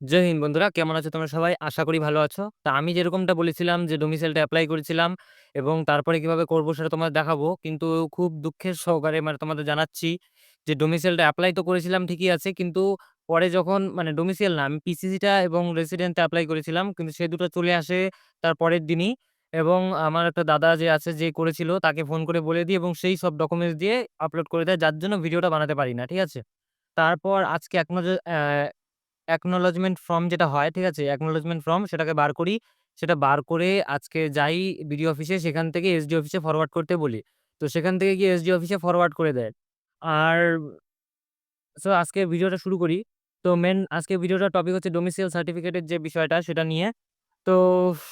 জয় হিন্দ বন্ধুরা, কেমন আছো তোমরা সবাই? আশা করি ভালো আছো। তা আমি যেরকমটা বলেছিলাম যে ডোমিসাইলটা অ্যাপ্লাই করেছিলাম এবং তারপরে কীভাবে করব সেটা তোমাদের দেখাবো, কিন্তু খুব দুঃখের সহকারে মানে তোমাদের জানাচ্ছি যে ডোমিসাইলটা অ্যাপ্লাই তো করেছিলাম, ঠিকই আছে। কিন্তু পরে যখন মানে ডোমিসাইল না, আমি পিসিসিটা এবং রেসিডেন্টটা অ্যাপ্লাই করেছিলাম, কিন্তু সে দুটো চলে আসে তার পরের দিনই এবং আমার একটা দাদা যে আছে, যে করেছিল, তাকে ফোন করে বলে দিই এবং সেই সব ডকুমেন্টস দিয়ে আপলোড করে দেয়, যার জন্য ভিডিওটা বানাতে পারি না, ঠিক আছে? তারপর আজকে এক নজর অ্যাকনোলেজমেন্ট ফর্ম যেটা হয়, ঠিক আছে? অ্যাকনোলজমেন্ট ফর্ম সেটাকে বার করি। সেটা বার করে আজকে যাই বিডিও অফিসে সেখান থেকে এসডি অফিসে ফরওয়ার্ড করতে বলি। তো সেখান থেকে গিয়ে এসডি অফিসে ফরওয়ার্ড করে দেয়। আর সো আজকে ভিডিওটা শুরু করি। তো মেন আজকে ভিডিওটার টপিক হচ্ছে ডোমিসাইল সার্টিফিকেটের যে বিষয়টা সেটা নিয়ে। তো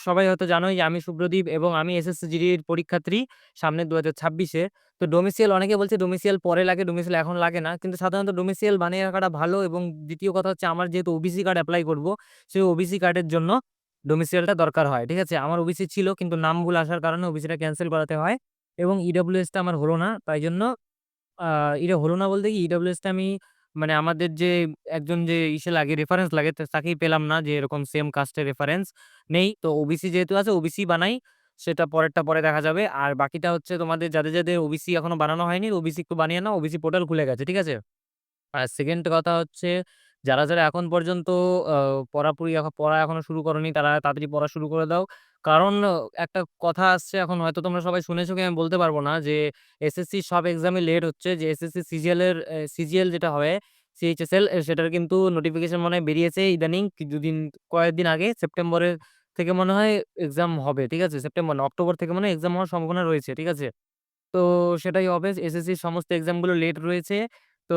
সবাই হয়তো জানোই যে আমি শুভ্রদীপ এবং আমি এসএসসি জিডির পরীক্ষার্থী সামনে দু হাজার ছাব্বিশে তো ডোমিসাইল অনেকে বলছে ডোমিসিয়াল পরে লাগে, ডোমিসাইল এখন লাগে না। কিন্তু সাধারণত ডোমিসাইল বানিয়ে রাখাটা ভালো এবং দ্বিতীয় কথা হচ্ছে আমার যেহেতু ওবিসি কার্ড অ্যাপ্লাই করব, সেই ওবিসি কার্ডের জন্য ডোমিসাইলটা দরকার হয়। ঠিক আছে? আমার ওবিসি ছিল কিন্তু নাম ভুল আসার কারণে ওবিসিটা ক্যান্সেল করাতে হয় এবং ইডব্লিউএস টা আমার হলো না। তাই জন্য এটা হলো না বলতে কি ইডব্লিউএস টা আমি মানে আমাদের যে একজন যে ইসে লাগে রেফারেন্স লাগে তাকেই পেলাম না যে এরকম সেম কাস্টের রেফারেন্স নেই। তো ওবিসি যেহেতু আছে ওবিসি বানাই। সেটা পরেরটা পরে দেখা যাবে। আর বাকিটা হচ্ছে তোমাদের যাদের, যাদের ওবিসি এখনও বানানো হয়নি ওবিসি একটু বানিয়ে নাও। ওবিসি পোর্টাল খুলে গেছে। ঠিক আছে? আর সেকেন্ড কথা হচ্ছে যারা, যারা এখন পর্যন্ত পড়াপুরি এখ পড়া এখনও শুরু করোনি তারা তাড়াতাড়ি পড়া শুরু করে দাও। কারণ একটা কথা আসছে এখন হয়তো তোমরা সবাই শুনেছো কি আমি বলতে পারব না যে এসএসসি সব এক্সামই লেট হচ্ছে যে এসএসসি সিজিএল এর সিজিএল যেটা হবে সিএইচএসএল সেটার কিন্তু নোটিফিকেশন মনে হয় বেরিয়েছে ইদানিং কিছুদিন কয়েকদিন আগে সেপ্টেম্বরের থেকে মনে হয় এক্সাম হবে। ঠিক আছে? সেপ্টেম্বর না অক্টোবর থেকে মনে হয় এক্সাম হওয়ার সম্ভাবনা রয়েছে। ঠিক আছে? তো সেটাই হবে। এসএসসির সমস্ত এক্সামগুলো লেট রয়েছে। তো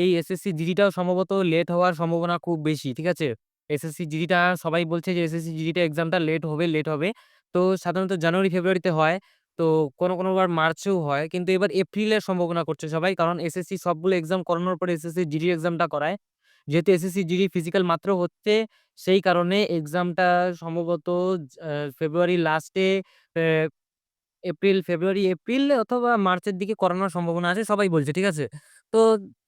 এই এসএসসি জিডিটাও সম্ভবত লেট হওয়ার সম্ভাবনা খুব বেশি। ঠিক আছে? এসএসসি জিডিটা সবাই বলছে যে এসএসসি জিডিটা এক্সামটা লেট হবে, লেট হবে। তো সাধারণত জানুয়ারি, ফেব্রুয়ারিতে হয়। তো কোনো, কোনো বার মার্চেও হয়। কিন্তু এবার এপ্রিলের সম্ভাবনা করছে সবাই। কারণ এসএসসি সবগুলো এক্সাম করানোর পরে এসএসসি জিডি এক্সামটা করায়। যেহেতু এসএসসি জিডি ফিজিক্যাল মাত্র হচ্ছে, সেই কারণে এক্সামটা সম্ভবত ফেব্রুয়ারি লাস্টে এপ্রিল, ফেব্রুয়ারি, এপ্রিল অথবা মার্চের দিকে করানোর সম্ভাবনা আছে সবাই বলছে। ঠিক আছে? তো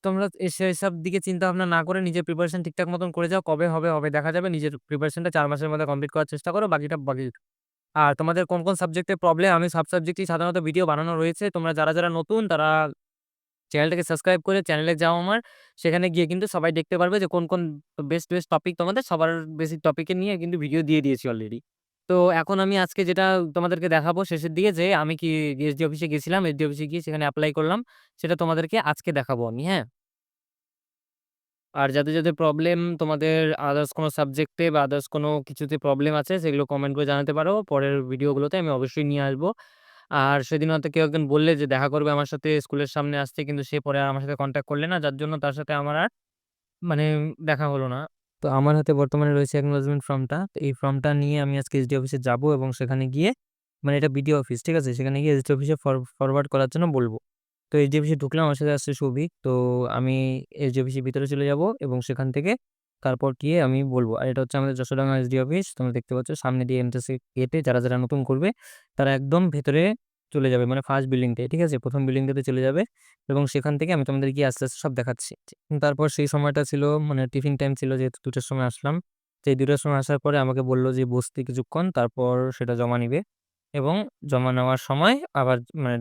তোমরা সেসব দিকে চিন্তাভাবনা না করে নিজের প্রিপারেশন ঠিকঠাক মতন করে যাও। কবে হবে, হবে দেখা যাবে। নিজের প্রিপারেশনটা ৪ মাসের মধ্যে কমপ্লিট করার চেষ্টা করো। বাকিটা বাকি আর তোমাদের কোন, কোন সাবজেক্টে প্রবলেম আমি সব সাবজেক্টেই সাধারণত ভিডিও বানানো রয়েছে। তোমরা যারা, যারা নতুন তারা চ্যানেলটাকে সাবস্ক্রাইব করে চ্যানেলে যাও আমার। সেখানে গিয়ে কিন্তু সবাই দেখতে পারবে যে কোন, কোন বেস্ট, বেস্ট টপিক তোমাদের সবার বেসিক টপিকে নিয়ে কিন্তু ভিডিও দিয়ে দিয়েছি অলরেডি। তো এখন আমি আজকে যেটা তোমাদেরকে দেখাবো শেষের দিকে যে আমি কি এসডি অফিসে গেছিলাম। এসডি অফিসে গিয়ে সেখানে অ্যাপ্লাই করলাম। সেটা তোমাদেরকে আজকে দেখাবো আমি, হ্যাঁ? আর যাদের, যাদের প্রবলেম তোমাদের আদার্স কোনো সাবজেক্টে বা আদার্স কোনো কিছুতে প্রবলেম আছে সেগুলো কমেন্ট করে জানাতে পারো। পরের ভিডিওগুলোতে আমি অবশ্যই নিয়ে আসব। আর সেদিন হয়তো কেউ একজন বললে যে দেখা করবে আমার সাথে স্কুলের সামনে আসতে কিন্তু সে পরে আর আমার সাথে কন্ট্যাক্ট করলে না। যার জন্য তার সাথে আমার আর মানে দেখা হলো না। তো আমার হাতে বর্তমানে রয়েছে অ্যাকনোলেজমেন্ট ফর্মটা। তো এই ফর্মটা নিয়ে আমি আজকে এসডি অফিসে যাব এবং সেখানে গিয়ে মানে এটা বিডিও অফিস, ঠিক আছে? সেখানে গিয়ে এসডি অফিসে ফর ফরওয়ার্ড করার জন্য বলব তো এসডি অফিসে ঢুকলাম, আমার সাথে আসছে সৌভিক। তো আমি এসডি অফিসের ভিতরে চলে যাব এবং সেখান থেকে তারপর গিয়ে আমি বলব আর এটা হচ্ছে আমাদের যশোডাঙ্গা এসডি অফিস। তোমরা দেখতে পাচ্ছ সামনে দিয়ে এন্ট্রান্সে গেটে যারা, যারা নতুন করবে তারা একদম ভেতরে চলে যাবে। মানে ফার্স্ট বিল্ডিংটায়, ঠিক আছে? প্রথম বিল্ডিংটাতে চলে যাবে এবং সেখান থেকে আমি তোমাদের গিয়ে আস্তে, আস্তে সব দেখাচ্ছি। তারপর সেই সময়টা ছিল মানে টিফিন টাইম ছিল যেহেতু ২ টার সময় আসলাম। এই ২ সময় আসার পরে আমাকে বলল যে বসতে কিছুক্ষণ তারপর সেটা জমা নিবে এবং জমা নেওয়ার সময় আবার মানে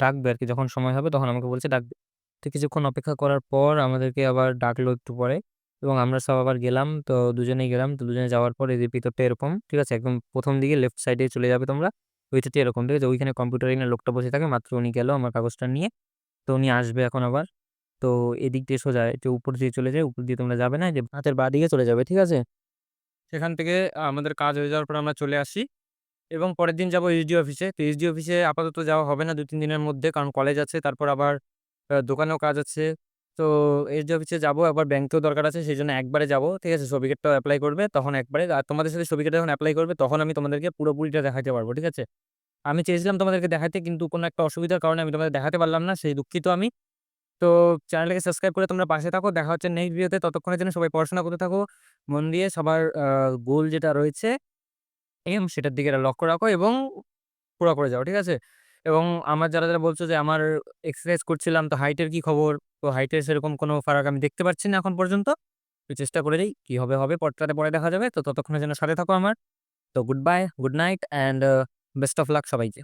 ডাকবে আরকি যখন সময় হবে তখন আমাকে বলছে ডাকবে। তো কিছুক্ষণ অপেক্ষা করার পর আমাদেরকে আবার ডাকলো একটু পরে এবং আমরা সব আবার গেলাম। তো দুজনেই গেলাম। তো দুজনে যাওয়ার পর যে ভিতরটা এরকম, ঠিক আছে? একদম প্রথম দিকে লেফট সাইডে চলে যাবে তোমরা। ওইটাতে এরকম, ঠিক আছে? ওইখানে কম্পিউটার এখানে লোকটা বসে থাকে। মাত্র উনি গেল আমার কাগজটা নিয়ে। তো উনি আসবে এখন আবার। তো এদিক দিয়ে সোজা একটু উপর দিয়ে চলে যায়। উপর দিয়ে তোমরা যাবে না। যে হাতের বাঁদিকে চলে যাবে, ঠিক আছে? সেখান থেকে আমাদের কাজ হয়ে যাওয়ার পর আমরা চলে আসি এবং পরের দিন যাব এসডি অফিসে। তো এসডি অফিসে আপাতত যাওয়া হবে না ২-৩ দিনের মধ্যে। কারণ কলেজ আছে, তারপর আবার দোকানেও কাজ আছে। তো এসডি অফিসে যাব, আবার ব্যাংকেও দরকার আছে। সেই জন্য একবারে যাব, ঠিক আছে? সার্টিফিকেটটাও অ্যাপ্লাই করবে তখন একবারে। আর তোমাদের সাথে সার্টিফিকেটটা যখন অ্যাপ্লাই করবে তখন আমি তোমাদেরকে পুরোপুরিটা দেখাতে পারব, ঠিক আছে? আমি চেয়েছিলাম তোমাদেরকে দেখাতে কিন্তু কোনো একটা অসুবিধার কারণে আমি তোমাদের দেখাতে পারলাম না। সেই দুঃখিত আমি। তো চ্যানেলটাকে সাবস্ক্রাইব করে তোমরা পাশে থাকো। দেখা হচ্ছে নেক্সট ভিডিওতে। ততক্ষণের জন্য সবাই পড়াশোনা করতে থাকো। মন দিয়ে সবার গোল যেটা রয়েছে এম সেটার দিকে লক্ষ্য রাখো এবং পুরো করে যাও। ঠিক আছে? এবং আমার যারা, যারা বলছো যে আমার এক্সারসাইজ করছিলাম তো হাইটের কি খবর? তো হাইটের সেরকম কোনো ফারাক আমি দেখতে পাচ্ছি না এখন পর্যন্ত। তো চেষ্টা করে দেই। কী হবে, হবে। পরটাতে পরে দেখা যাবে। তো ততক্ষণের জন্য সাথে থাকো আমার। তো good bye, good night and best of luck সবাইকে।